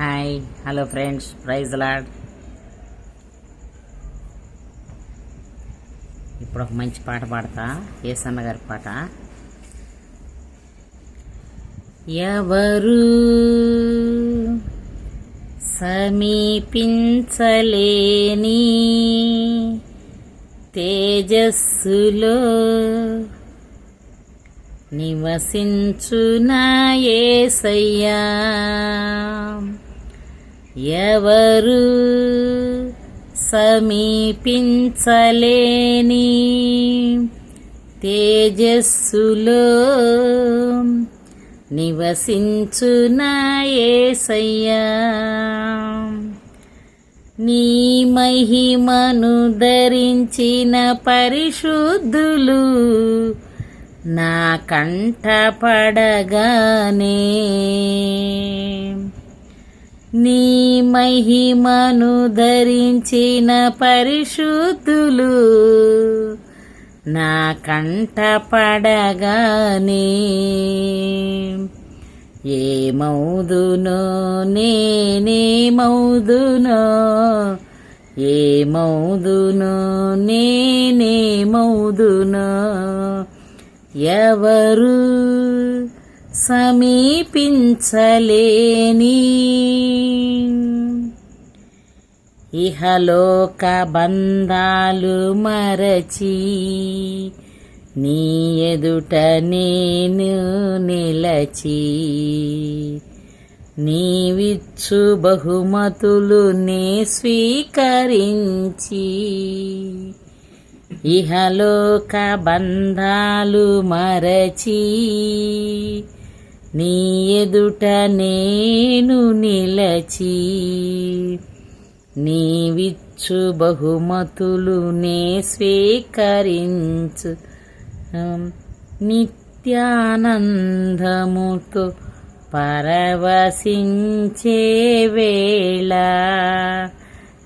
Hi hello friends praise lord. ఇప్పుడు ఒక మంచి పాట పాడతా ఏసన్న గారి పాట. ఎవరు సమీపించలేని తేజస్సులో నివసించున ఏసయ్యా. ఎవరు సమీపించలేని తేజస్సులో నివసించున ఏసయ్యా. నీ మహిమను ధరించిన పరిశుద్ధులు నా కంట పడగానే నీ మహిమను ధరించిన పరిశుద్ధులు నా కంట పడగానే ఏమౌదునో నేనేమౌదునో ఏమౌదునో నేనేమౌదునో ఎవరు సమీపించలేని. ఇహలోక బంధాలు మరచి నీ ఎదుట నేను నిలచి నీవిచ్చు బహుమతులు నే స్వీకరించి ఇహలోక బంధాలు మరచి నీ ఎదుట నేను నిలచి నీవిచ్చు బహుమతులు నే స్వీకరించు. నిత్యానందముతో పరవశించే వేళ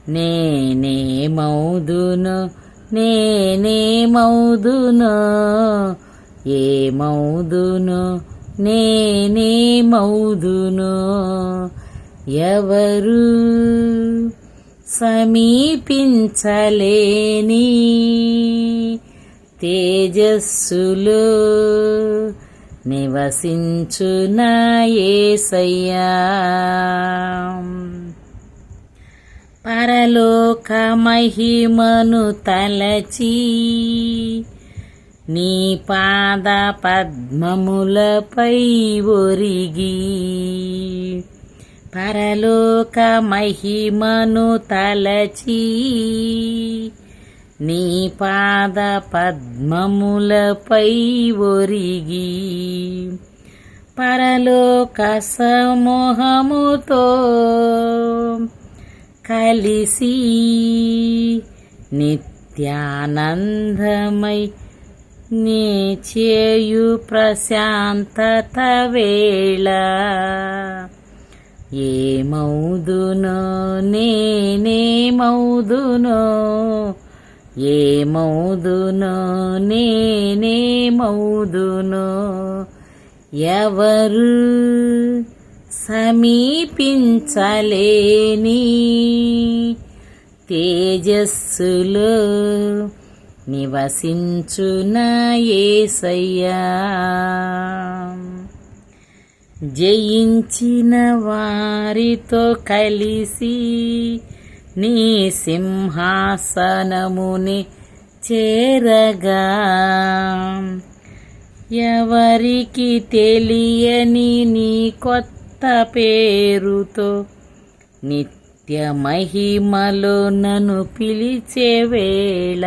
నేనే మౌదును నేనే మౌదును ఏ మౌదును నేనే మౌదును. ఎవరు సమీపించలేని తేజస్సులో నివసించున ఏసయ్యా. పరలోక మహిమను తలచి నీ పాద పద్మములపై ఒరిగి పరలోక మహిమను తలచి నీ పాద పద్మములపై ఒరిగి పరలోక సమూహముతో కలిసి నిత్యానందమై నీ చేయు ప్రశాంతత వేళ ఏమౌదునో నేనేమౌదునో. ఏమౌదునో నేనేమౌదునో. ఎవరు సమీపించలేని తేజస్సులో నివసించున ఏసయ్యా. జయించిన వారితో కలిసి నీ సింహాసనముని చేరగా. ఎవరికి తెలియని నీ కొత్త పేరుతో నిత్య మహిమలో నన్ను పిలిచే వేళ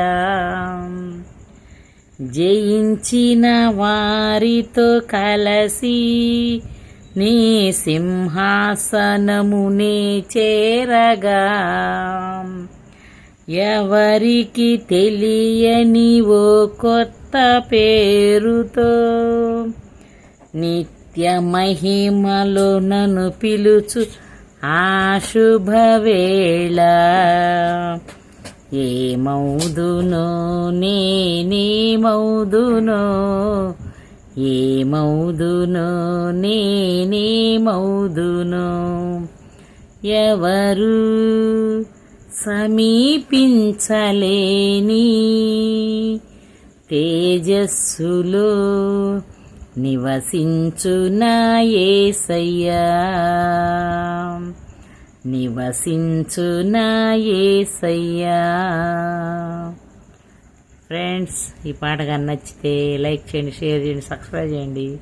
జయించిన వారితో కలసి నీ సింహాసనమునే చేరగా. ఎవరికి తెలియని ఓ కొత్త పేరుతో నిత్య మహిమలో నన్ను పిలుచు ఆ శుభవేళ ఏమౌదునో నేనేమౌదునో నేనే నేనేమౌదునో ఎవరు సమీపించలేని తేజస్సులో నివసించునా ఏసయ్యా నివసించునా ఏసయ్యా ఫ్రెండ్స్ ఈ పాట కానీ నచ్చితే లైక్ చేయండి షేర్ చేయండి సబ్స్క్రైబ్ చేయండి.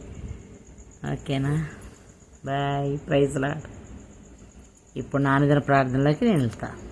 ఓకేనా? Bye praise lord. ఇప్పుడు నాన్నదిన ప్రార్థనలోకి నేను వెళ్తాను